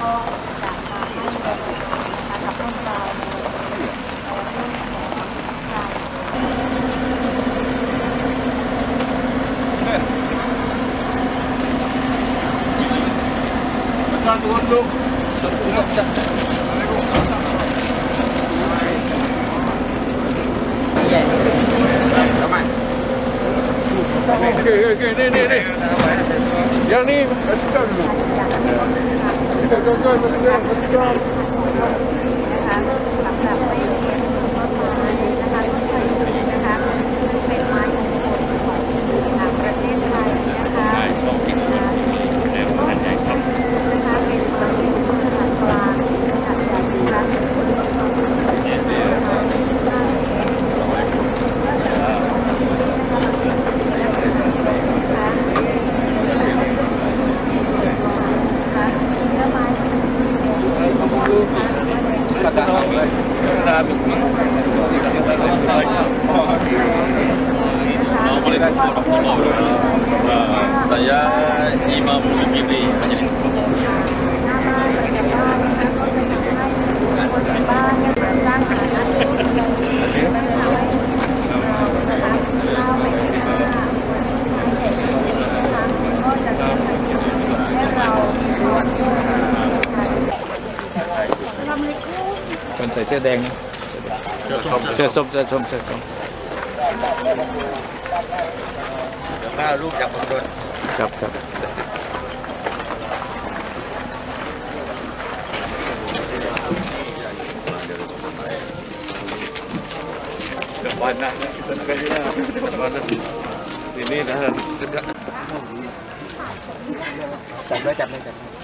ก็อยากมาให้กำลังใจนะคะกับพวกเราในเรื่องของการ Oke, oke, ni, ni, ni. Yang ni, Ja niin, let's go. Let's go, let's go, let's go. uh, saya Imam Zulkifli Majelis Con sẽ chết đen nhé. Chưa xong, chưa xong, chưa xong. เสื้อส้มเสื้อส้มเสื้อส้มแล้วก็รูปจากคนชนครับครับวันนะ kita nak kasi lah Mana Sini dah dekat จับเลยจับเลยจับอัน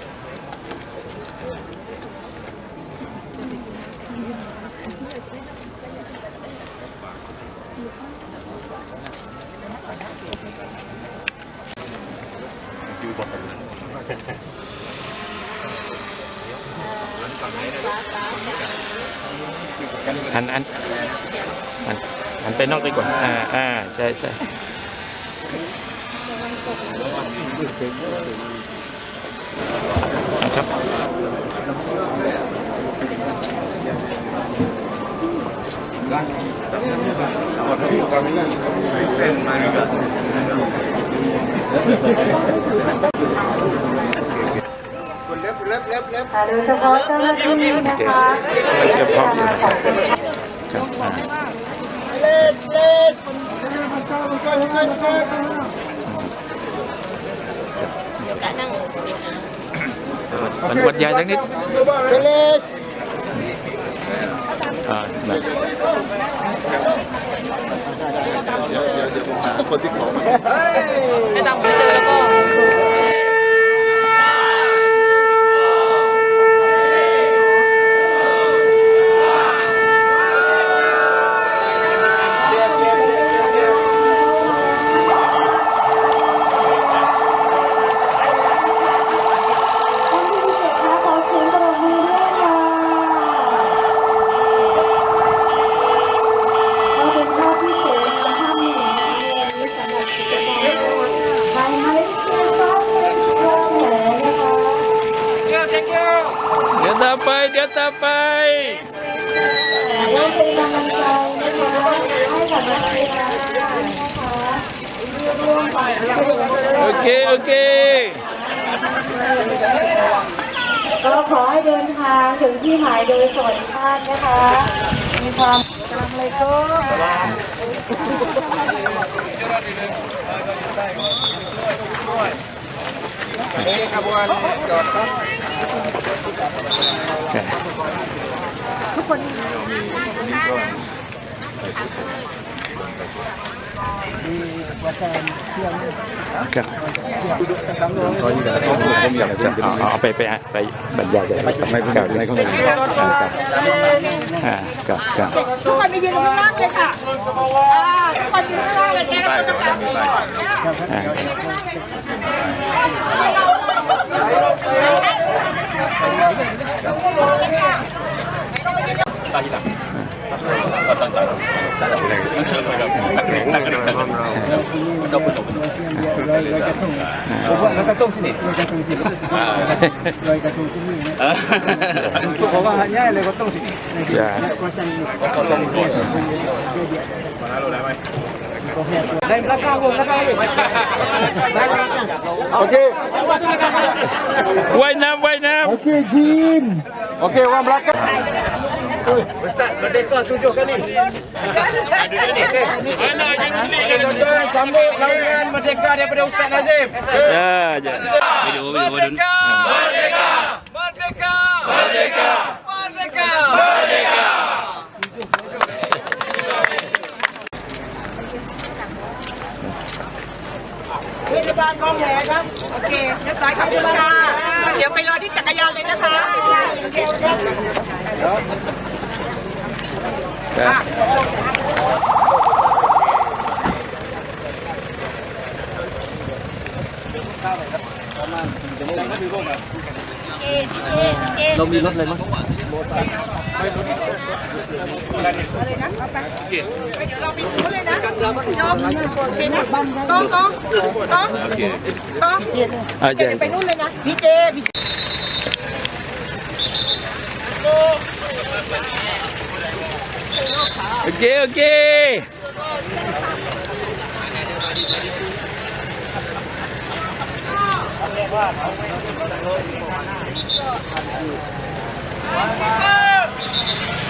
อันอันอันไปนอกดีกว่าอ่าอ่าใช่ใช่อ่ะครับ เล็บเล็ โดยเฉพาะเจ้าหน้าที่นะคะไม่เกี่ยวข้องอยู่นะครับครับอ่าเล็บเล็บเล็บเล็บเล็บมันบรรยายสักนิดเล็บอ่าแบบ คนที่ขอมา ไม่ต้องไปเจอแล้วก็ ต่อไป เดี๋ยวต่อไปร่วมเป็นกำลังใจนะคะให้กับนักกีฬานะคะร่วมฝ่ายปโอเค โอเค ก็ขอให้เดินทางถึงที่หมายโดยสวัสดิภาพนะคะ มีความกำลังเลยก็นี่ขบวนจอดครับ ครับเขาอยู่กับผมผมอยากจะเอาเอาไปไปไปบรรยายเลยไม่ไม่ไม่เขาไม่ครับอ่าครับครับทุกคนไปยืนข้างล่างเลยค่ะทุกคนยืนข้างล่างเลยแจ้งกันนะครับ ตาที่าตาตาตาตาใจตาตดักเลยดักเลยดักเลยาตาตายเตาไปตาไปตากเตาก็ต้อตาตาทเตาก็ต้อตาตาทเตาก็ตาองตาตาเพตาะว่าตาตาตาลยตาตาองตาตาตาตาตานิตาตานเตาตได้ไหม Dari belakang pun, belakang lagi. Okey. Why now, why now? Okey, Jim. Okey, orang belakang. Ustaz Merdeka tujuh kali. Ada ni. Mana aja mesti. Tuan-tuan sambut kelahiran Merdeka daripada Ustaz Nazim. Ya, ya. Merdeka! Merdeka! Merdeka! Merdeka! Merdeka! Merdeka! Merdeka! Merdeka! Merdeka! โอเคเรียบร้อยครับคุณป้าเดี๋ยวไปรอที่จักรยานเลยนะคะโอเค Ya. ต้องต้องต้องต้อง Ah, เดี๋ยว ya. ไปนู่นเลยนะพี่เจพี่ Okey okey. Sôi mát. À, em Malaysia. Malaysia. Ờ, bằng vi bằng vi Thái Lan. À, à, bằng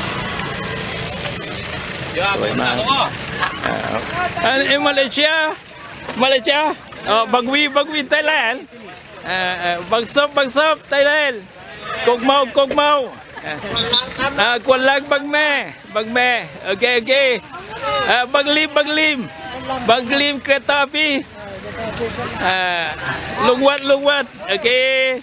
Okay, man. Uh, in Malaysia, Malaysia, oh, bagwi, bagwi, Thailand. Uh, bagsop, bagsop, Thailand. Kogmaw, kogmaw. Uh, ah, kualag, bagme, bagme. Okay, okay. Uh, baglim, baglim. Baglim, kereta api. Uh, lungwat, lungwat. Okay.